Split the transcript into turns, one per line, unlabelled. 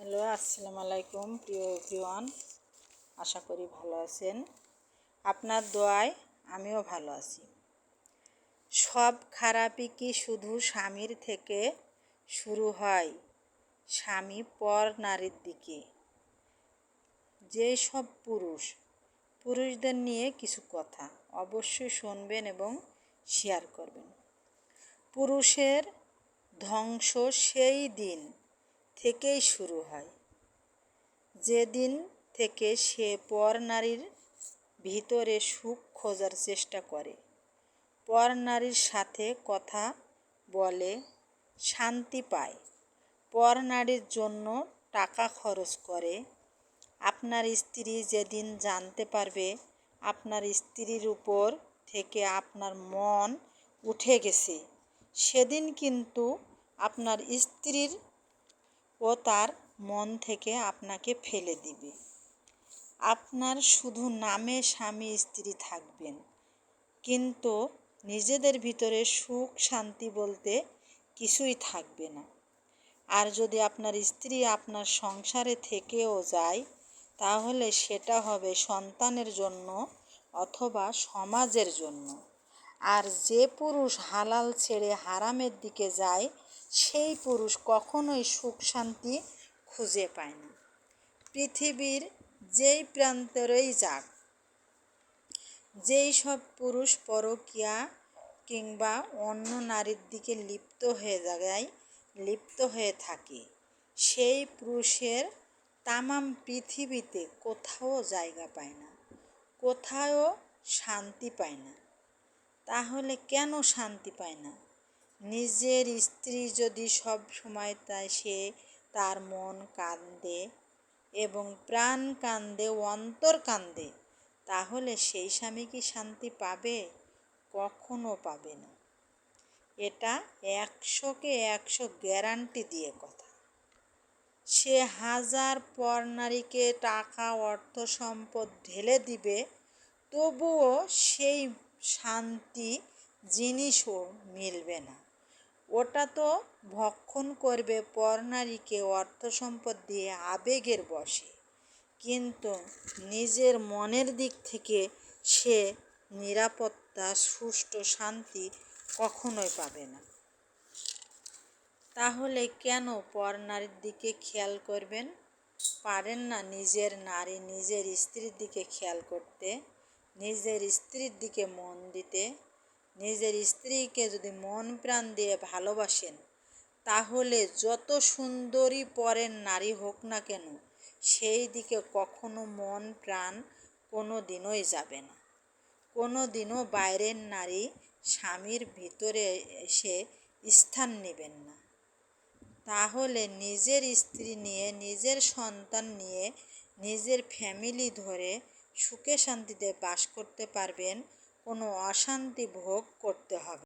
Hello, আসসালামু আলাইকুম প্রিয় এভরিওয়ান আশা করি ভালো আছেন। আপনার দোয়ায় আমিও ভালো আছি। সব খারাপই কি শুধু স্বামীর থেকে শুরু হয়? স্বামী পর নারীর দিকে। যেই সব পুরুষ, পুরুষদের নিয়ে কিছু কথা অবশ্যই শুনবেন এবং শেয়ার করবেন। পুরুষের ধ্বংস সেই দিন। থেকেই শুরু হয়। যেদিন থেকে সে পর নারীর ভিতরে সুখ খোঁজার চেষ্টা করে, পর নারীর সাথে কথা বলে শান্তি পায়। পর নারীর জন্য টাকা খরচ করে, আপনার স্ত্রী যেদিন জানতে পারবে আপনার স্ত্রীর উপর থেকে আপনার মন উঠে গেছে, সেদিন কিন্তু আপনার স্ত্রীর ও তার মন থেকে আপনাকে ফেলে দিবে। আপনার শুধু নামে স্বামী স্ত্রী থাকবেন। কিন্তু নিজেদের ভিতরে সুখ শান্তি বলতে কিছুই থাকবে না। আর যদি আপনার স্ত্রী আপনার সংসারে থেকেও যায়, তাহলে সেটা হবে সন্তানের জন্য অথবা সমাজের জন্য। আর যে পুরুষ হালাল ছেড়ে হারামের দিকে যায় সেই পুরুষ কখনোই সুখ শান্তি খুঁজে পায় না পৃথিবীর যেই প্রান্তরেই যাক, যেই সব পুরুষ পরকিয়া কিংবা অন্য নারীর দিকে লিপ্ত হয়ে যায়, লিপ্ত হয়ে থাকে, সেই পুরুষের তামাম পৃথিবীতে কোথাও জায়গা পায় না কোথাও শান্তি পায় না। তাহলে কেন শান্তি পায় না? নিজের স্ত্রী যদি সব সময় তাই সে তার মন কান্দে এবং প্রাণ কান্দে অন্তর কান্দে, তাহলে সেই স্বামী কি শান্তি পাবে? কখনো পাবে না। এটা একশোকে একশো গ্যারান্টি দিয়ে কথা। সে হাজার পর নারীকে টাকা, অর্থ, সম্পদ ঢেলে দিবে, তবুও সেই শান্তি, জিনিসও মিলবে না। ওটা তো ভক্ষণ করবে পর নারীকে অর্থ সম্পদ দিয়ে আবেগের বসে কিন্তু নিজের মনের দিক থেকে সে নিরাপত্তা, সুষ্ঠু শান্তি কখনোই পাবে না। তাহলে কেন পর নারীর দিকে খেয়াল করবেন? পারেন না নিজের নারী নিজের স্ত্রীর দিকে খেয়াল করতে, নিজের স্ত্রীর দিকে মন দিতে। নিজের স্ত্রীকে যদি মন প্রাণ দিয়ে ভালোবাসেন, তাহলে যত সুন্দরী পরের নারী হোক না কেন, সেই দিকে কখনো মন প্রাণ কোনো দিনই যাবে না। কোনো দিনও বাইরের নারী স্বামীর ভিতরে এসে স্থান নেবেন না। তাহলে নিজের স্ত্রী নিয়ে, নিজের সন্তান নিয়ে, নিজের ফ্যামিলি ধরে সুখে শান্তিতে বাস করতে পারবেন কোনো অশান্তি ভোগ করতে হবে।